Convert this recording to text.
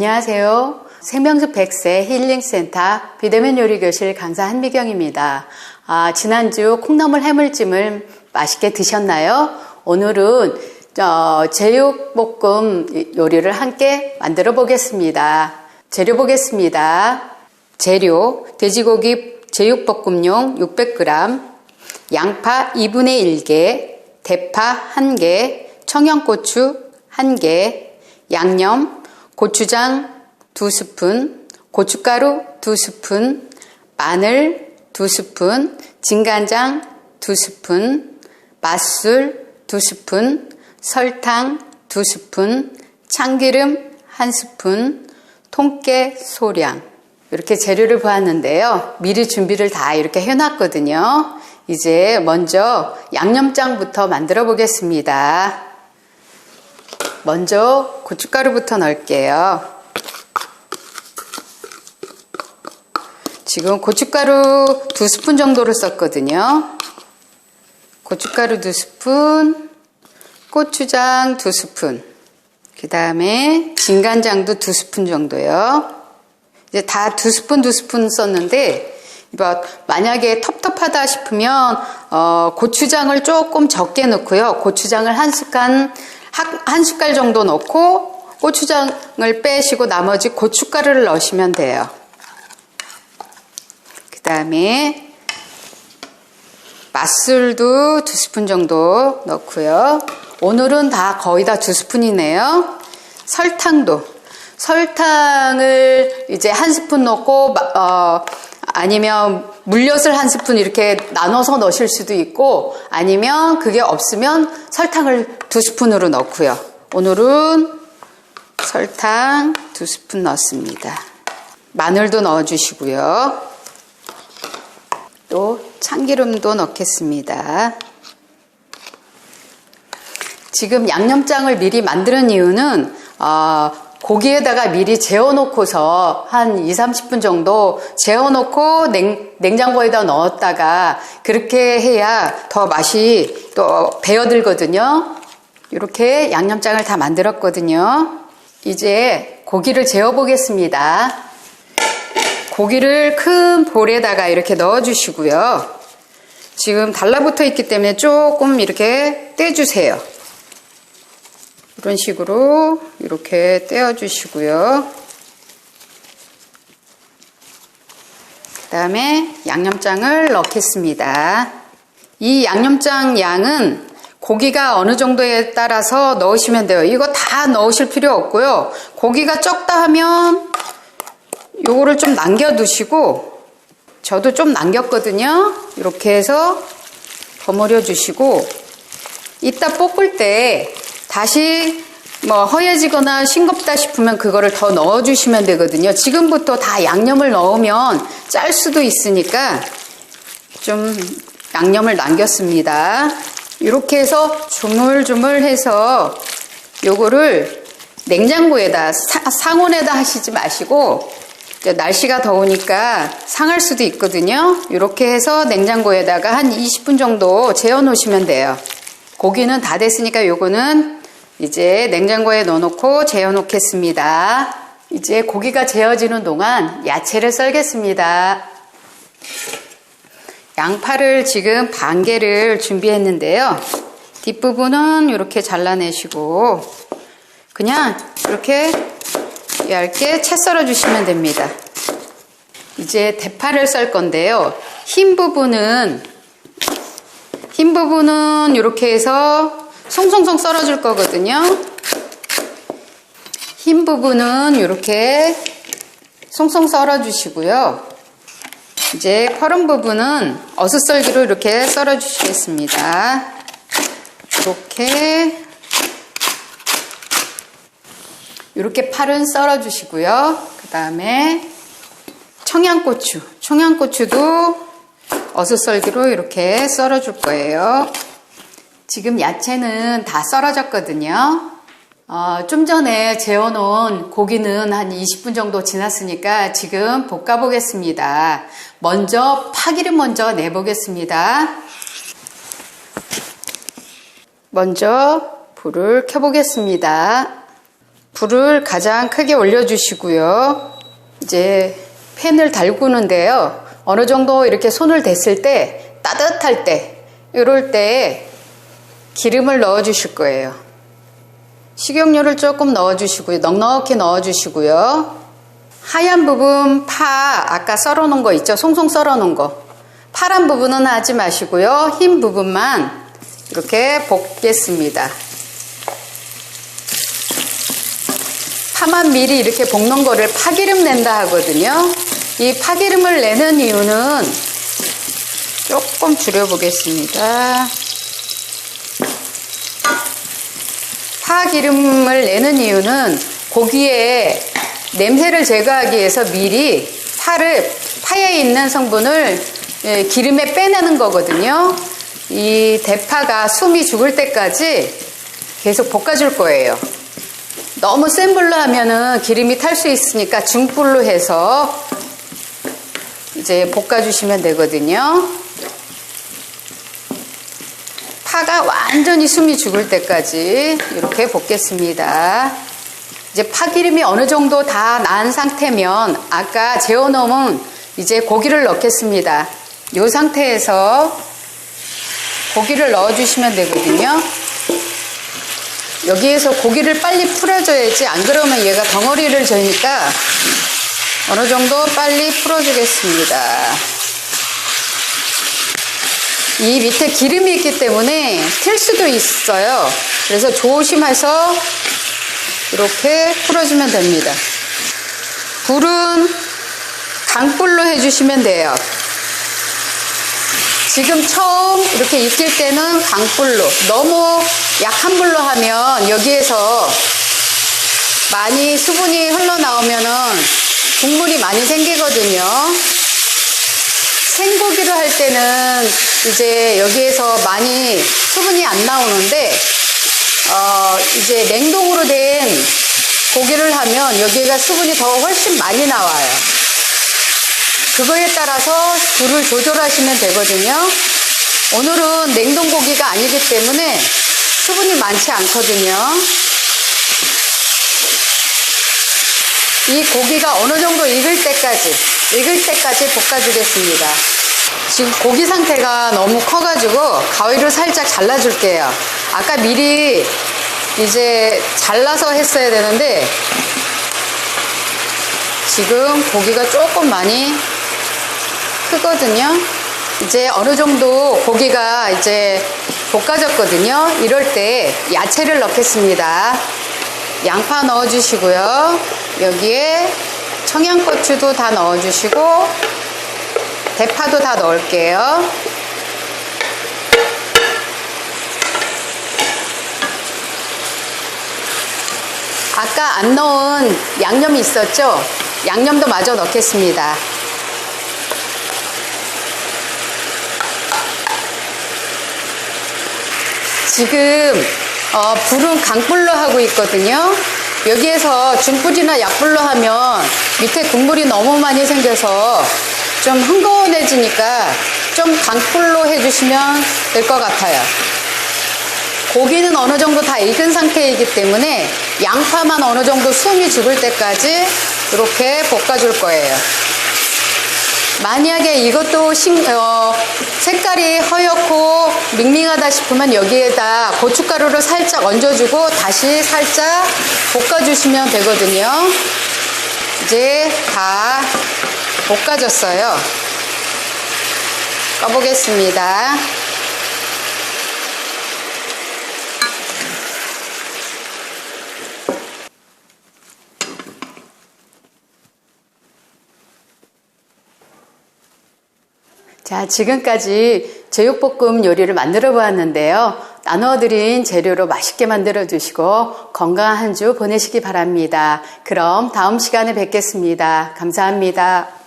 안녕하세요. 생명수 100세 힐링센터 비대면 요리교실 강사 한미경입니다. 아, 지난주 콩나물 해물찜을 맛있게 드셨나요? 오늘은 어, 제육볶음 요리를 함께 만들어 보겠습니다. 재료 보겠습니다. 재료 돼지고기 제육볶음용 600g, 양파 2분의 1개, 대파 1개, 청양고추 1개, 양념, 고추장 2스푼, 고춧가루 2스푼, 마늘 2스푼, 진간장 2스푼, 맛술 2스푼, 설탕 2스푼, 참기름 1스푼, 통깨 소량. 이렇게 재료를 보았는데요. 미리 준비를 다 이렇게 해놨거든요. 이제 먼저 양념장부터 만들어 보겠습니다. 먼저 고춧가루부터 넣을게요. 지금 고춧가루 두 스푼 정도를 썼거든요. 고춧가루 두 스푼, 고추장 두 스푼, 그 다음에 진간장도 두 스푼 정도요. 이제 다 두 스푼 두 스푼 썼는데 뭐 만약에 텁텁하다 싶으면 어, 고추장을 조금 적게 넣고요. 고추장을 한 숟갈 한 숟갈 정도 넣고 고추장을 빼시고 나머지 고춧가루를 넣으시면 돼요. 그 다음에 맛술도 두 스푼 정도 넣고요. 오늘은 다 거의 다 두 스푼이네요. 설탕도 설탕을 이제 한 스푼 넣고 어, 아니면 물엿을 한 스푼 이렇게 나눠서 넣으실 수도 있고 아니면 그게 없으면 설탕을 두 스푼으로 넣고요. 오늘은 설탕 두 스푼 넣습니다. 마늘도 넣어주시고요. 또 참기름도 넣겠습니다. 지금 양념장을 미리 만드는 이유는 어, 고기에다가 미리 재워놓고서 한 2, 30분 정도 재워놓고 냉, 냉장고에다 넣었다가 그렇게 해야 더 맛이 또 배어들거든요. 이렇게 양념장을 다 만들었거든요. 이제 고기를 재워보겠습니다. 고기를 큰 볼에다가 이렇게 넣어주시고요. 지금 달라붙어 있기 때문에 조금 이렇게 떼주세요. 이런 식으로 이렇게 떼어주시고요. 그 다음에 양념장을 넣겠습니다. 이 양념장 양은 고기가 어느 정도에 따라서 넣으시면 돼요. 이거 다 넣으실 필요 없고요. 고기가 적다 하면 요거를 좀 남겨두시고 저도 좀 남겼거든요. 이렇게 해서 버무려 주시고 이따 볶을 때 다시 뭐 허해지거나 싱겁다 싶으면 그거를 더 넣어주시면 되거든요. 지금부터 다 양념을 넣으면 짤 수도 있으니까 좀 양념을 남겼습니다. 이렇게 해서 주물주물해서 요거를 냉장고에다 상온에다 하시지 마시고 날씨가 더우니까 상할 수도 있거든요. 이렇게 해서 냉장고에다가 한 20분 정도 재워 놓으시면 돼요. 고기는 다 됐으니까 요거는 이제 냉장고에 넣어놓고 재워 놓겠습니다. 이제 고기가 재워지는 동안 야채를 썰겠습니다. 양파를 지금 반 개를 준비했는데요. 뒷부분은 이렇게 잘라내시고 그냥 이렇게 얇게 채 썰어 주시면 됩니다. 이제 대파를 썰 건데요. 흰 부분은 흰 부분은 이렇게 해서 송송송 썰어줄 거거든요. 흰 부분은 이렇게 송송 썰어주시고요. 이제 퍼른 부분은 어슷썰기로 이렇게 썰어주시겠습니다. 이렇게 이렇게 팔은 썰어주시고요. 그 다음에 청양고추, 청양고추도 어슷썰기로 이렇게 썰어줄 거예요. 지금 야채는 다 썰어졌거든요. 어, 좀 전에 재워놓은 고기는 한 20분 정도 지났으니까 지금 볶아보겠습니다. 먼저 파기를 먼저 내보겠습니다. 먼저 불을 켜보겠습니다. 불을 가장 크게 올려주시고요. 이제 팬을 달구는데요. 어느 정도 이렇게 손을 댔을 때 따뜻할 때 이럴 때 기름을 넣어 주실 거예요. 식용유를 조금 넣어 주시고요. 넉넉히 넣어 주시고요. 하얀 부분 파 아까 썰어 놓은 거 있죠? 송송 썰어 놓은 거. 파란 부분은 하지 마시고요. 흰 부분만 이렇게 볶겠습니다. 파만 미리 이렇게 볶는 거를 파기름 낸다 하거든요. 이 파기름을 내는 이유는 조금 줄여보겠습니다. 파기름을 내는 이유는 고기에 냄새를 제거하기 위해서 미리 파를 파에 있는 성분을 예, 기름에 빼내는 거거든요. 이 대파가 숨이 죽을 때까지 계속 볶아줄 거예요. 너무 센 불로 하면은 기름이 탈 수 있으니까 중불로 해서 이제 볶아주시면 되거든요. 파가 완전히 숨이 죽을 때까지 이렇게 볶겠습니다. 이제 파기름이 어느 정도 다 난 상태면 아까 재워놓은 이제 고기를 넣겠습니다. 이 상태에서 고기를 넣어주시면 되거든요. 여기에서 고기를 빨리 풀어줘야지 안 그러면 얘가 덩어리를 저니까 어느 정도 빨리 풀어주겠습니다. 이 밑에 기름이 있기 때문에 튈 수도 있어요. 그래서 조심해서 이렇게 풀어주면 됩니다. 불은 강불로 해주시면 돼요. 지금 처음 이렇게 익힐 때는 강불로 너무 약한 불로 하면 여기에서 많이 수분이 흘러나오면은 국물이 많이 생기거든요. 생고기를 할 때는 이제 여기에서 많이 수분이 안 나오는데 어 이제 냉동으로 된 고기를 하면 여기가 수분이 더 훨씬 많이 나와요. 그거에 따라서 불을 조절하시면 되거든요. 오늘은 냉동 고기가 아니기 때문에 수분이 많지 않거든요. 이 고기가 어느 정도 익을 때까지, 익을 때까지 볶아주겠습니다. 지금 고기 상태가 너무 커가지고 가위를 살짝 잘라줄게요. 아까 미리 이제 잘라서 했어야 되는데 지금 고기가 조금 많이 크거든요. 이제 어느 정도 고기가 이제 볶아졌거든요. 이럴 때 야채를 넣겠습니다. 양파 넣어주시고요. 여기에 청양고추도 다 넣어주시고 대파도 다 넣을게요. 아까 안 넣은 양념이 있었죠? 양념도 마저 넣겠습니다. 지금 어, 불은 강불로 하고 있거든요. 여기에서 중불이나 약불로 하면 밑에 국물이 너무 많이 생겨서 좀 흥건해지니까 좀 강불로 해주시면 될 것 같아요. 고기는 어느 정도 다 익은 상태이기 때문에 양파만 어느 정도 숨이 죽을 때까지 이렇게 볶아줄 거예요. 만약에 이것도 신, 어, 색깔이 허옇고 밍밍하다 싶으면 여기에다 고춧가루를 살짝 얹어주고 다시 살짝 볶아주시면 되거든요. 이제 다 볶아졌어요. 꺼보겠습니다. 자, 지금까지 제육볶음 요리를 만들어 보았는데요. 나눠드린 재료로 맛있게 만들어 주시고 건강한 한주 보내시기 바랍니다. 그럼 다음 시간에 뵙겠습니다. 감사합니다.